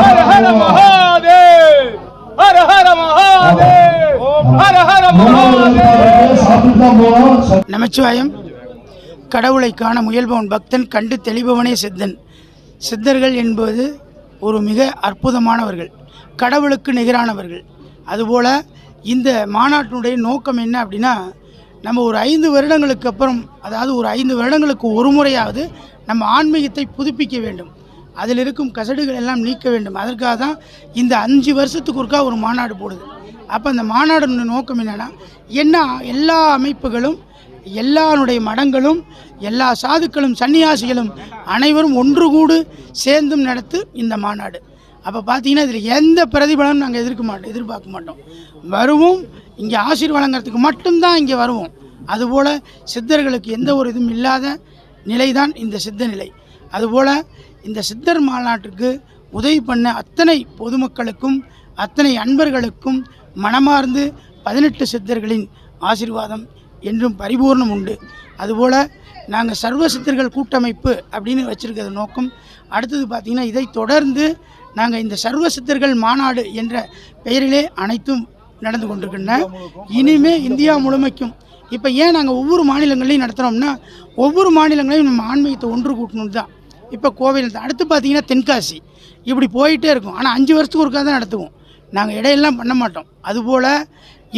ஹர ஹர மகாதேவ் ஹர ஹர மகாதேவ் ஹர ஹர மகாதேவ் சாப்பிட்டு தான் போனோம் நமச்சிவாயம். கடவுளை காண முயல்பவன் பக்தன் கண்டு தெளிபவனே சித்தன். சித்தர்கள் என்பது ஒரு மிக அற்புதமானவர்கள். கடவுளுக்கு நிகரானவர்கள். அதுபோல் இந்த மாநாட்டினுடைய நோக்கம் என்ன அப்படின்னா நம்ம ஒரு ஐந்து வருடங்களுக்கு அப்புறம் அதாவது ஒரு ஐந்து வருடங்களுக்கு ஒரு முறையாவது நம்ம ஆன்மீகத்தை புதுப்பிக்க வேண்டும். அதில் இருக்கும் கசடுகள் எல்லாம் நீக்க வேண்டும். அதற்காக தான் இந்த அஞ்சு வருஷத்துக்கு ஒருக்கா ஒரு மாநாடு போடுது. அப்போ அந்த மாநாடுடைய நோக்கம் என்னென்னா என்ன எல்லா அமைப்புகளும் எல்லாருடைய மடங்களும் எல்லா சாதுக்களும் சன்னியாசிகளும் அனைவரும் ஒன்று கூடு சேர்ந்தும் நடத்து இந்த மாநாடு. அப்போ பார்த்தீங்கன்னா இதில் எந்த பிரதிபலனும் நாங்கள் எதிர்க்க மாட்டோம் எதிர்பார்க்க மாட்டோம். வருவோம் இங்கே ஆசீர் வழங்குறதுக்கு மட்டும்தான் இங்கே வருவோம். அதுபோல் சித்தர்களுக்கு எந்த ஒரு இதுவும் இல்லாத நிலைதான் இந்த சித்த நிலை. அதுபோல் இந்த சித்தர் மாநாட்டுக்கு உதவி பண்ண அத்தனை பொதுமக்களுக்கும் அத்தனை அன்பர்களுக்கும் மனமார்ந்து பதினெட்டு சித்தர்களின் ஆசீர்வாதம் என்றும் பரிபூர்ணம் உண்டு. அதுபோல் நாங்கள் சர்வ சித்தர்கள் கூட்டமைப்பு அப்படின்னு வச்சுருக்கிறது நோக்கம். அடுத்தது பார்த்திங்கன்னா இதை தொடர்ந்து நாங்கள் இந்த சர்வ சித்தர்கள் மாநாடு என்ற பெயரிலே அனைத்தும் நடந்து கொண்டிருக்கின்றன. இனிமே இந்தியா முழுமைக்கும். இப்போ ஏன் நாங்கள் ஒவ்வொரு மாநிலங்களையும் நடத்துகிறோம்னா ஒவ்வொரு மாநிலங்களையும் நம்ம ஆன்மீகத்தை ஒன்று கூட்டணும் தான். இப்போ கோவில் தான். அடுத்து பார்த்தீங்கன்னா தென்காசி. இப்படி போயிட்டே இருக்கும். ஆனால் அஞ்சு வருஷத்துக்கு ஒருக்கா தான் நடத்துவோம். நாங்கள் இடையெல்லாம் பண்ண மாட்டோம். அதுபோல்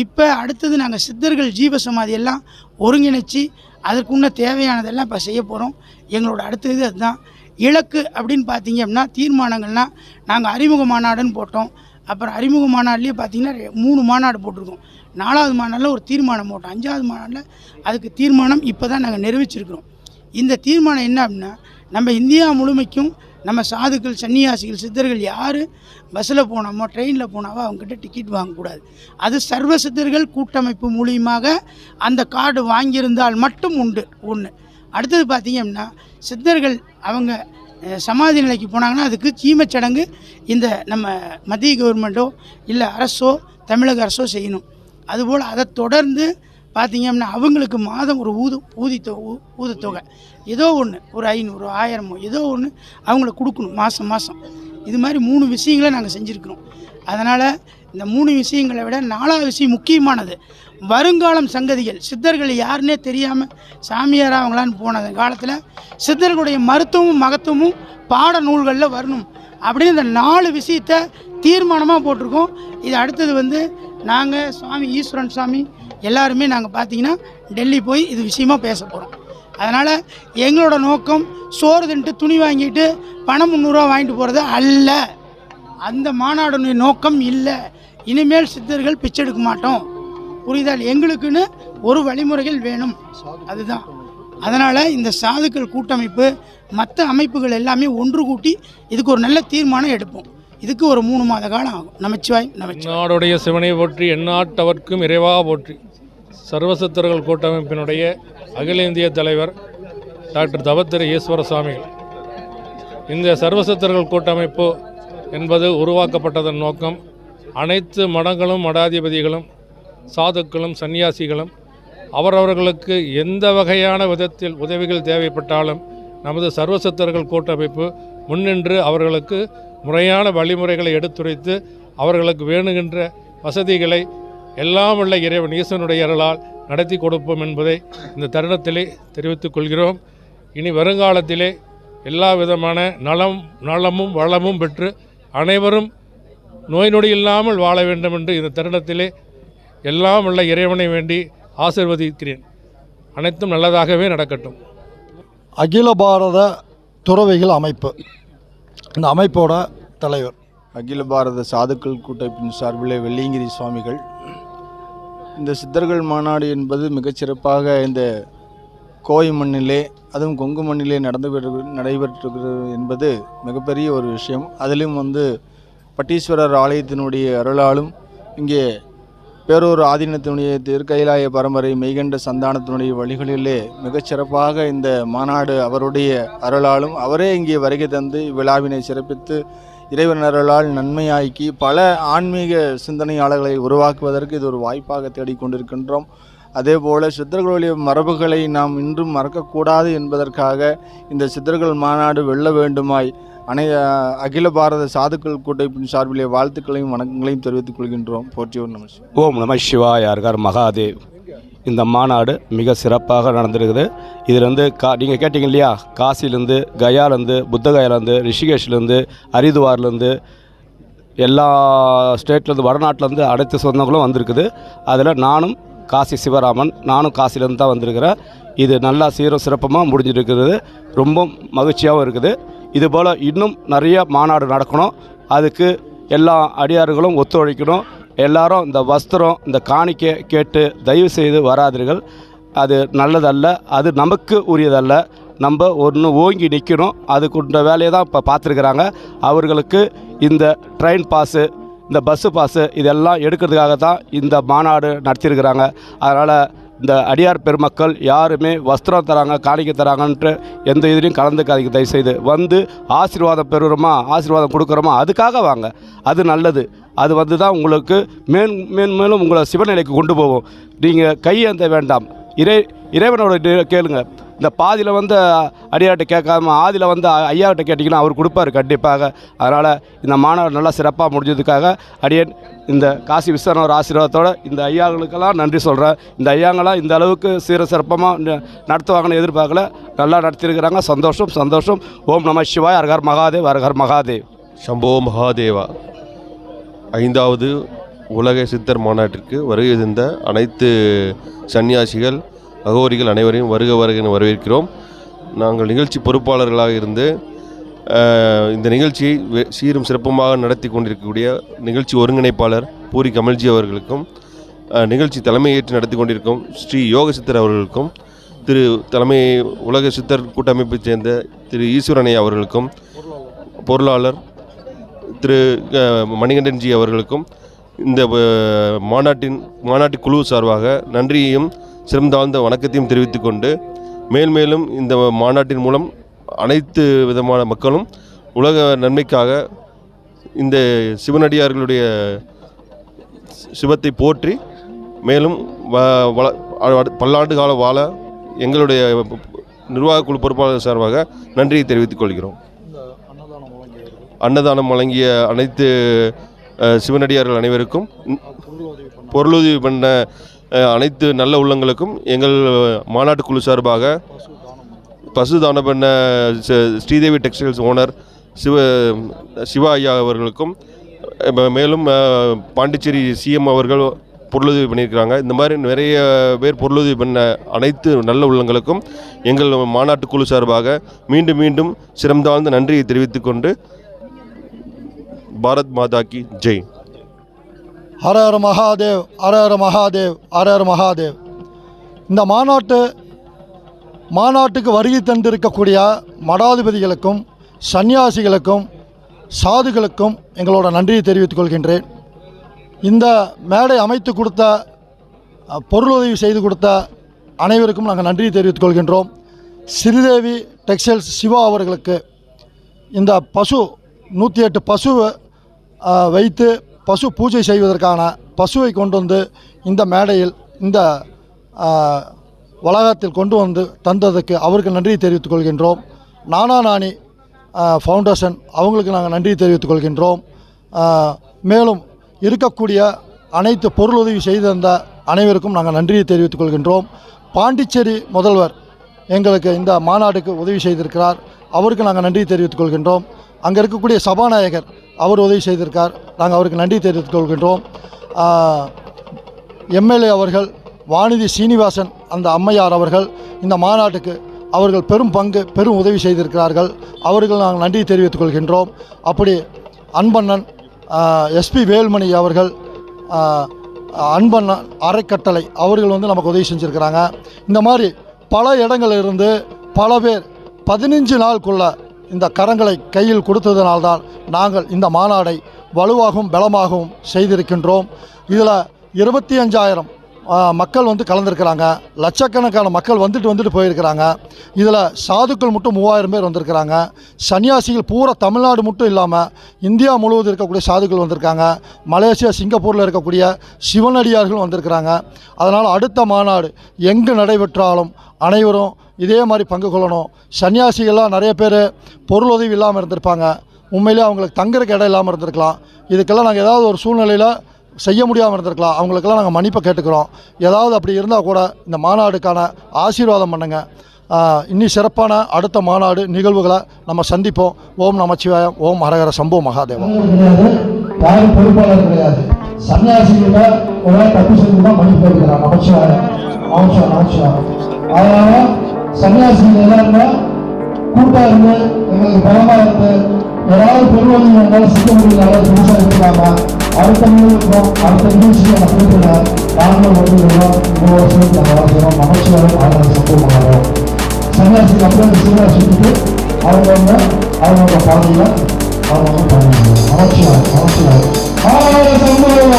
இப்போ அடுத்தது நாங்கள் சித்தர்கள் ஜீவ சமாதி எல்லாம் ஒருங்கிணைச்சி அதற்குன்ன தேவையானதெல்லாம் இப்போ செய்ய போகிறோம் எங்களோட அடுத்தது அதுதான். இலக்கு அப்படின்னு பார்த்தீங்க அப்படின்னா தீர்மானங்கள்னால் நாங்கள் அறிமுக மாநாடுன்னு போட்டோம். அப்புறம் அறிமுக மாநாடுலேயே பார்த்தீங்கன்னா மூணு மாநாடு போட்டிருக்கோம். நாலாவது மாநாட்டில் ஒரு தீர்மானம் போட்டோம். அஞ்சாவது மாநாட்டில் அதுக்கு தீர்மானம் இப்போ தான் நாங்கள் நிறைவேற்றிருக்கிறோம். இந்த தீர்மானம் என்ன அப்படின்னா நம்ம இந்தியா முழுமைக்கும் நம்ம சாதுக்கள் சன்னியாசிகள் சித்தர்கள் யார்? பஸ்ஸில் போனோமோ ட்ரெயினில் போனாவோ அவங்ககிட்ட டிக்கெட் வாங்கக்கூடாது. அது சர்வ சித்தர்கள் கூட்டமைப்பு மூலியமாக அந்த கார்டு வாங்கியிருந்தால் மட்டும் உண்டு. ஒன்று அடுத்தது பார்த்திங்க அப்படின்னா சித்தர்கள் அவங்க சமாதி நிலைக்கு போனாங்கன்னா அதுக்கு சீமச்சடங்கு இந்த நம்ம மத்திய கவர்மெண்ட்டோ இல்லை அரசோ தமிழக அரசோ செய்யணும். அதுபோல் அதை தொடர்ந்து பார்த்தீங்க அப்படின்னா அவங்களுக்கு மாதம் ஒரு ஊது ஊதித்தொ ஊ- ஊதத்தொகை. ஏதோ ஒன்று ஒரு ஐநூறு ஆயிரமோ ஏதோ ஒன்று அவங்களுக்கு கொடுக்கணும் மாதம் மாதம் இது மாதிரி மூணு விஷயங்களை நாங்கள் செஞ்சுருக்கிறோம். அதனால் இந்த மூணு விஷயங்களை விட நாலாவது விஷயம் முக்கியமானது. வருங்காலம் சங்கதிகள் சித்தர்கள் யாருன்னே தெரியாமல் சாமியார் அவங்களான்னு போன காலத்தில் சித்தர்களுடைய மருத்துவமும் மகத்துவமும் பாட நூல்களில் வரணும் அப்படின்னு இந்த நாலு விஷயத்த தீர்மானமாக போட்டிருக்கோம். இது அடுத்தது வந்து நாங்கள் சுவாமி ஈஸ்வரன் சுவாமி எல்லாருமே நாங்கள் பார்த்தீங்கன்னா டெல்லி போய் இது விஷயமா பேச போகிறோம் அதனால் எங்களோட நோக்கம் சோறு தின்ட்டு துணி வாங்கிட்டு பணம் முந்நூறுரூவா வாங்கிட்டு போகிறது அல்ல. அந்த மாநாடுடைய நோக்கம் இல்லை. இனிமேல் சித்தர்கள் பிச்செடுக்க மாட்டோம். புரிதல் எங்களுக்குன்னு ஒரு வழிமுறைகள் வேணும். அதுதான். அதனால் இந்த சாதுக்கள் கூட்டமைப்பு மற்ற அமைப்புகள் எல்லாமே ஒன்று கூட்டி இதுக்கு ஒரு நல்ல தீர்மானம் எடுப்போம். இதுக்கு ஒரு மூணு மாத காலம் ஆகும். நமச்சிவாய் நமச்சிவாய். நாடுடைய சிவனை போற்றி எந்நாட்டவர்க்கும் இறைவா போற்றி. சர்வசத்தர்கள் கூட்டமைப்பினுடைய அகில இந்திய தலைவர் டாக்டர் தவத்திரு ஈஸ்வர சுவாமிகள். இந்த சர்வசத்தர்கள் கூட்டமைப்பு என்பது உருவாக்கப்பட்டதன் நோக்கம் அனைத்து மடங்களும் மடாதிபதிகளும் சாதுக்களும் சன்னியாசிகளும் அவரவர்களுக்கு எந்த வகையான விதத்தில் உதவிகள் தேவைப்பட்டாலும் நமது சர்வசத்தர்கள் கூட்டமைப்பு முன்னின்று அவர்களுக்கு முறையான வழிமுறைகளை எடுத்துரைத்து அவர்களுக்கு வேணுகின்ற வசதிகளை எல்லாம் உள்ள இறைவன் ஈசனுடைய அருளால் நடத்தி கொடுப்போம் என்பதை இந்த தருணத்திலே தெரிவித்துக் கொள்கிறோம். இனி வருங்காலத்திலே எல்லா விதமான நலம் நலமும் வளமும் பெற்று அனைவரும் நோய் நொடி இல்லாமல் வாழ வேண்டும் என்று இந்த தருணத்திலே எல்லாம் உள்ள இறைவனை வேண்டி ஆசிர்வதிக்கிறேன். அனைத்தும் நல்லதாகவே நடக்கட்டும். அகில பாரத துறவைகள் அமைப்பு. இந்த அமைப்போட தலைவர். அகில பாரத சாதுக்கள் கூட்டமைப்பின் சார்பிலே வெள்ளியங்கிரி சுவாமிகள். இந்த சித்தர்கள் மாநாடு என்பது மிகச்சிறப்பாக இந்த கோவை மண்ணிலே அதுவும் கொங்கு மண்ணிலே நடந்து நடைபெற்றுகிறது என்பது மிகப்பெரிய ஒரு விஷயம். அதிலும் வந்து பட்டீஸ்வரர் ஆலயத்தினுடைய அருளாலும் இங்கே பேரூர் ஆதீனத்தினுடைய திருக்கைலாய பரம்பரை மெய்கண்ட சந்தானத்தினுடைய வழிகளிலே மிகச்சிறப்பாக இந்த மாநாடு அவருடைய அருளாலும் அவரே இங்கே வருகை தந்து இவ்விழாவினை சிறப்பித்து இறைவன் அருளால் நன்மையாக்கி பல ஆன்மீக சிந்தனையாளர்களை உருவாக்குவதற்கு இது ஒரு வாய்ப்பாக தேடிக்கொண்டிருக்கின்றோம். அதே போல சித்தர்களுடைய மரபுகளை நாம் இன்றும் மறக்கக்கூடாது என்பதற்காக இந்த சித்தர்கள் மாநாடு வெல்ல வேண்டுமாய் அனை அகில பாரத சாதுக்கள் கூட்டமைப்பின் சார்பிலே வாழ்த்துக்களையும் வணக்கங்களையும் தெரிவித்துக் கொள்கின்றோம். போற்றியோர் நம ஓம் நம சிவாய அர்கர் மகாதேவ். இந்த மாநாடு மிக சிறப்பாக நடந்திருக்குது. இதில் கா நீங்கள் கேட்டிங்க இல்லையா? காசிலேருந்து கயாலேருந்து புத்தகயாலேருந்து ரிஷிகேஷ்லேருந்து ஹரித்வார்லேருந்து எல்லா ஸ்டேட்லேருந்து வடநாட்டிலேருந்து அனைத்து சொந்தங்களும் வந்திருக்குது. அதில் நானும் காசி சிவராமன் நானும் காசிலேருந்து தான் வந்திருக்கிறேன். இது நல்லா சீரும் சிறப்பமாக முடிஞ்சிருக்கிறது ரொம்ப மகிழ்ச்சியாகவும் இருக்குது. இதுபோல் இன்னும் நிறைய மாநாடு நடக்கணும். அதுக்கு எல்லா அடியார்களும் ஒத்துழைக்கணும். எல்லாரும் இந்த வஸ்திரம் இந்த காணிக்கை கேட்டு தயவு செய்து வராதீர்கள். அது நல்லதல்ல அது நமக்கு உரியதல்ல. நம்ம ஒன்று ஓங்கி நிற்கணும் அதுக்குண்ட வேலையை தான் இப்போ பார்த்துருக்குறாங்க. அவர்களுக்கு இந்த ட்ரெயின் பாஸு இந்த பஸ்ஸு பாஸு இதெல்லாம் எடுக்கிறதுக்காக தான் இந்த மாநாடு நடத்தியிருக்கிறாங்க. அதனால் இந்த அடியார் பெருமக்கள் யாருமே வஸ்திரம் தராங்க காணிக்க தராங்கன்ட்டு எந்த இதுலேயும் கலந்துக்காதீங்க. தயவுசெய்து வந்து ஆசீர்வாதம் பெறுகிறோமா ஆசீர்வாதம் கொடுக்குறோமா அதுக்காக வாங்க. அது நல்லது. அது வந்து தான் உங்களுக்கு மேன் மேன் மேலும் உங்களை சிவநிலைக்கு கொண்டு போகும். நீங்கள் கையேந்த வேண்டாம். இறை இறைவனோட கேளுங்கள் கேளுங்க. இந்த பாதியில் வந்து அடியார்கிட்ட கேட்காம ஆதியில் வந்து ஐயாக்கிட்ட கேட்டிங்கன்னா அவர் கொடுப்பாரு கண்டிப்பாக. அதனால் இந்த மாநாடு நல்லா சிறப்பாக முடிஞ்சதுக்காக அடியன் இந்த காசி விஸ்வநாதர் ஆசீர்வாதத்தோடு இந்த ஐயாங்களுக்கெல்லாம் நன்றி சொல்கிறேன் இந்த ஐயாங்களாம் இந்த அளவுக்கு சீர சிறப்பமாக நடத்துவாங்கன்னு எதிர்பார்க்கல. நல்லா நடத்தியிருக்கிறாங்க. சந்தோஷம் சந்தோஷம். ஓம் நம சிவாய். அரகர் மகாதேவ் அரகர் மகாதேவ். சம்போ மகாதேவா. ஐந்தாவது உலக சித்தர் மாநாட்டிற்கு வருகை தந்த அனைத்து சன்னியாசிகள் அகோரிகள் அனைவரையும் வருக வருக வரவேற்கிறோம். நாங்கள் நிகழ்ச்சி பொறுப்பாளர்களாக இருந்து இந்த நிகழ்ச்சியை வெ- சீரும் சிறப்புமாக நடத்தி கொண்டிருக்கக்கூடிய நிகழ்ச்சி ஒருங்கிணைப்பாளர் பூரி கமல்ஜி அவர்களுக்கும் நிகழ்ச்சி தலைமையேற்று நடத்தி கொண்டிருக்கும் ஸ்ரீ யோக சித்தர் அவர்களுக்கும் திரு தலைமை உலக சித்தர் கூட்டமைப்பைச் சேர்ந்த திரு ஈஸ்வரனை அவர்களுக்கும் பொருளாளர் திரு மணிகண்டன்ஜி அவர்களுக்கும் இந்த மாநாட்டின் மாநாட்டு குழு சார்பாக நன்றியையும் சிறந்தாழ்ந்த வணக்கத்தையும் தெரிவித்துக் கொண்டு மேல்மேலும் இந்த மாநாட்டின் மூலம் அனைத்து விதமான மக்களும் உலக நன்மைக்காக இந்த சிவனடியார்களுடைய சிவத்தை போற்றி மேலும் வ- வள- பல்லாண்டு கால வாழ எங்களுடைய நிர்வாக குழு பொறுப்பாளர் சார்பாக நன்றியை தெரிவித்துக் கொள்கிறோம். அன்னதானம் வழங்கிய அனைத்து சிவனடியார்கள் அனைவருக்கும் பொருளுதவி பண்ண அனைத்து நல்ல உள்ளங்களுக்கும் எங்கள் மாநாட்டு குழு சார்பாக பசு தானம் பண்ண ஸ்ரீதேவி டெக்ஸ்டைல்ஸ் ஓனர் சிவ சிவா ஐயா அவர்களுக்கும் மேலும் பாண்டிச்சேரி சிஎம் அவர்கள் பொருளுதவி பண்ணியிருக்கிறாங்க. இந்த மாதிரி நிறைய பேர் பொருளுதவி பண்ண அனைத்து நல்ல உள்ளங்களுக்கும் எங்கள் மாநாட்டு குழு சார்பாக மீண்டும் மீண்டும் சிறந்தாழ்ந்த நன்றியை தெரிவித்துக்கொண்டு பாரத் மாதா கி ஜெய். ஹர ஹர மகாதேவ் ஹர ஹர மகாதேவ் ஹர ஹர மகாதேவ். இந்த மாநாட்டு மாநாட்டுக்கு வருகை தந்திருக்கக்கூடிய மடாதிபதிகளுக்கும் சன்னியாசிகளுக்கும் சாதுகளுக்கும் எங்களோட நன்றியை தெரிவித்துக் கொள்கின்றேன். இந்த மேடை அமைத்து கொடுத்த பொருளுதவி செய்து கொடுத்த அனைவருக்கும் நாங்கள் நன்றியை தெரிவித்துக் கொள்கின்றோம். ஸ்ரீதேவி டெக்ஸ்டைல்ஸ் சிவா அவர்களுக்கு இந்த பசு நூற்றி எட்டு பசு வைத்து பசு பூஜை செய்வதற்கான பசுவை கொண்டு வந்து இந்த மேடையில் இந்த வளாகத்தில் கொண்டு வந்து தந்ததுக்கு அவருக்கு நன்றி தெரிவித்துக் கொள்கின்றோம். நானா நானி ஃபவுண்டேஷன் அவங்களுக்கு நாங்கள் நன்றி தெரிவித்துக் கொள்கின்றோம். மேலும் இருக்கக்கூடிய அனைத்து பொருளுதவி செய்து தந்த அனைவருக்கும் நாங்கள் நன்றியை தெரிவித்துக் கொள்கின்றோம். பாண்டிச்சேரி முதல்வர் எங்களுக்கு இந்த மாநாடுக்கு உதவி செய்திருக்கிறார். அவருக்கு நாங்கள் நன்றி தெரிவித்துக் கொள்கின்றோம். அங்கே இருக்கக்கூடிய சபாநாயகர் அவர் உதவி செய்திருக்கார். நாங்கள் அவருக்கு நன்றி தெரிவித்துக் கொள்கின்றோம். எம்எல்ஏ அவர்கள் வானதி சீனிவாசன் அந்த அம்மையார் அவர்கள் இந்த மாநாட்டுக்கு அவர்கள் பெரும் பங்கு பெரும் உதவி செய்திருக்கிறார்கள். அவர்கள் நாங்கள் நன்றி தெரிவித்துக் கொள்கின்றோம். அப்படி அன்பண்ணன் எஸ்பி வேல்மணி அவர்கள் அன்பண்ணன் அறக்கட்டளை அவர்கள் வந்து நமக்கு உதவி செஞ்சுருக்கிறாங்க. இந்த மாதிரி பல இடங்களிலிருந்து பல பேர் பதினஞ்சு நாளுக்குள்ளே இந்த கரங்களை கையில் கொடுத்ததினால்தான் நாங்கள் இந்த மாநாடை வலுவாகவும் பலமாகவும் செய்திருக்கின்றோம். இதில் இருபத்தி அஞ்சாயிரம் மக்கள் வந்து கலந்துருக்கிறாங்க. லட்சக்கணக்கான மக்கள் வந்துட்டு வந்துட்டு போயிருக்கிறாங்க. இதில் சாதுக்கள் மட்டும் மூவாயிரம் பேர் வந்திருக்கிறாங்க. சன்னியாசிகள் பூரா தமிழ்நாடு மட்டும் இல்லாமல் இந்தியா முழுவதும் இருக்கக்கூடிய சாதுக்கள் வந்திருக்காங்க. மலேசியா சிங்கப்பூரில் இருக்கக்கூடிய சிவனடியார்கள் வந்திருக்கிறாங்க. அதனால் அடுத்த மாநாடு எங்கு நடைபெற்றாலும் அனைவரும் இதே மாதிரி பங்கு கொள்ளணும். சன்னியாசிகள்லாம் நிறைய பேர் பொருள் உதவி இல்லாமல் இருந்திருப்பாங்க. உண்மையிலே அவங்களுக்கு தங்குறக்கு இடம் இல்லாமல் இருந்திருக்கலாம். இதுக்கெல்லாம் நாங்கள் ஏதாவது ஒரு சூழ்நிலையில் செய்ய முடியாமல் இருந்திருக்கலாம். அவங்களுக்கெல்லாம் நாங்கள் மன்னிப்பை கேட்டுக்கிறோம். ஏதாவது அப்படி இருந்தால் கூட இந்த மாநாடுக்கான ஆசீர்வாதம் பண்ணுங்க. இன்னி சிறப்பான அடுத்த மாநாடு நிகழ்வுகளை நம்ம சந்திப்போம். ஓம் நமச்சிவாயம். ஓம் ஹரஹர சம்போ மகாதேவம் பொறுப்பாளர் கிடையாது. சன்னியாசிகள ஒரு தப்பு மன்னிப்பு கேட்கிறான் நமச்சிவாயம். நமச்சிவாயம் நமச்சிவாயம். அதனால சன்னியாசிகள் எல்லாருமே இருந்து எங்களுக்கு பலமா இருந்து ஏதாவது பெருவழி எங்களால் சிக்க முடியல புதுசாக இருக்காங்க அடுத்த அடுத்த நிகழ்ச்சியை நம்ம நாங்களும் வந்து ஒரு வருஷம் செய்வோம் நமச்சிவாயம் ஆதரவு சம்பவம் சன்னியாசிக்கு அப்புறம் சீரா சுற்றிட்டு அவங்க வந்து பாதையில் அவங்க பண்ணுவாங்க மகிழ்ச்சியாக நமச்சிவாய் சம்பவம்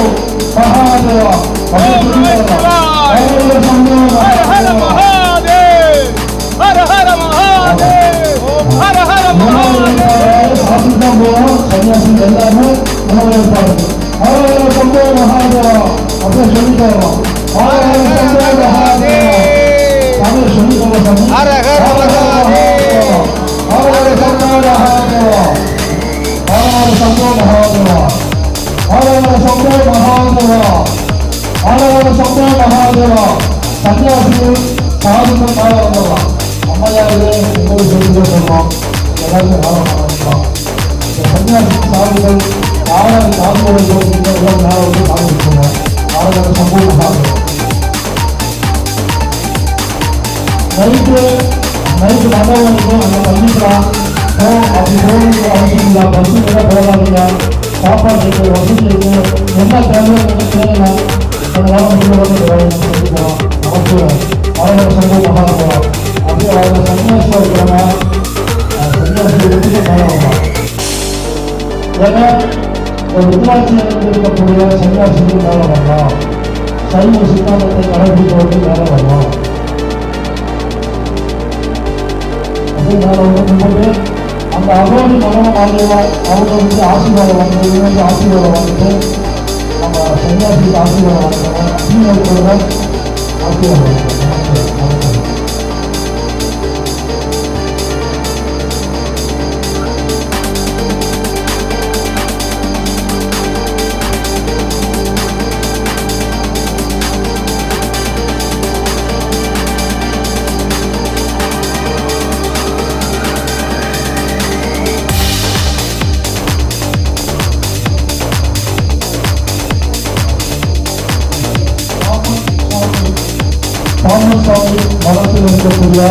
நைட்டு நைட்டு மண்டபம் அங்கே பண்ணிக்கலாம் அப்படி போகணுங்கிற அவசியம் இல்லை பஸ்ஸு கூட போகாதீங்க சாப்பாடு இருக்குது வசதி இருக்குது என்ன தேவையோ நீங்கள் கேளுங்க. சொல்லிக்கிறோம் நமக்கு ஆயிரம் சங்கம் அப்படியே இருக்கிறவங்க சன்னியாசி எடுத்துட்டு ஏன்னா ஒரு இருக்கக்கூடிய மேலே வரலாம். சைவ சித்தாந்தத்தை கடைபிடிப்பவர்கள் மேலே வரலாம். அதனால அந்த அகோடி மரணம் ஆகியவா அவங்க வந்து ஆசீர்வாதம் வாங்க இவங்க ஆசீர்வாதம் வாங்கிட்டு நம்ம சன்னியாசிக்கு ஆசீர்வாதம் ஆசீர்வாதம் ராமசாமி மதத்தில் இருக்கக்கூடிய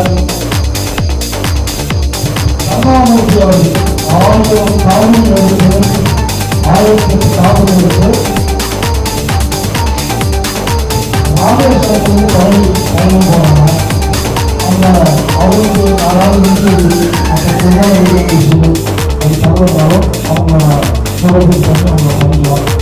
கருணாமூர்த்தி அவர்கள் ஆயிரம் காவலி எழுதுகிறது ஆயிரத்தி காவலர்களுக்கு ராமேஸ்வரத்துக்கு பழனி பயணம் போனாங்க அந்த அவருக்கு அதாவது வந்து அந்த குமாரர்களுக்கு சொல்லி அது தகவல் அவங்க தொடர்பு பண்ணி அவங்க பண்ணிக்கலாம்